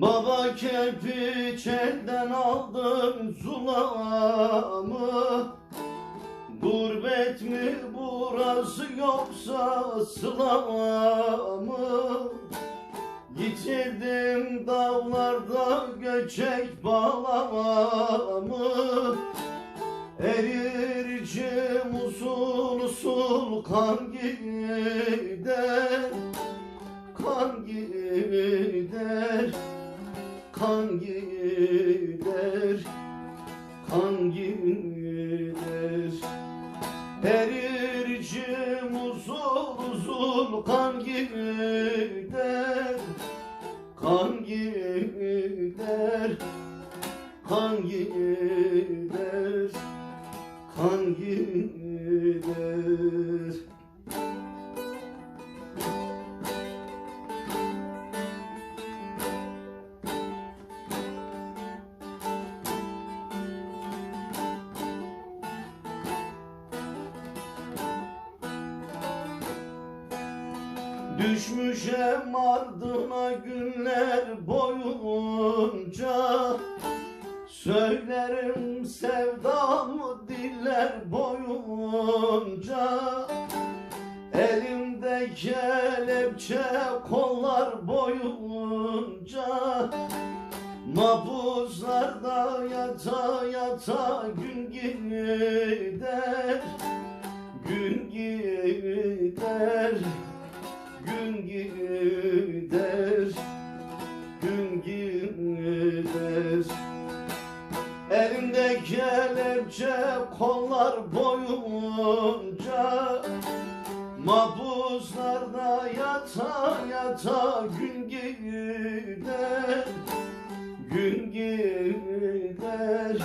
Baba kirpiç elden aldım zulamı. Gurbet mi burası yoksa sıla mı? Yitirdim dağlarda göçek bağlamamı Erir içim usul usul kan gider Kan gider Kan gider Kan gider. Erir içim uzun uzun kan gider Kan gider Kan gider Kan gider Düşmüşem ardına günler boyunca. Söylerim sevdamı diller boyunca. Elimde kelepçe kollar boyunca. Mapuslarda yata yata gün gider Gün gider gider Gün gider. Elimde kelepçe kollar boyunca Mapuslarda yata yata gün gider Gün gider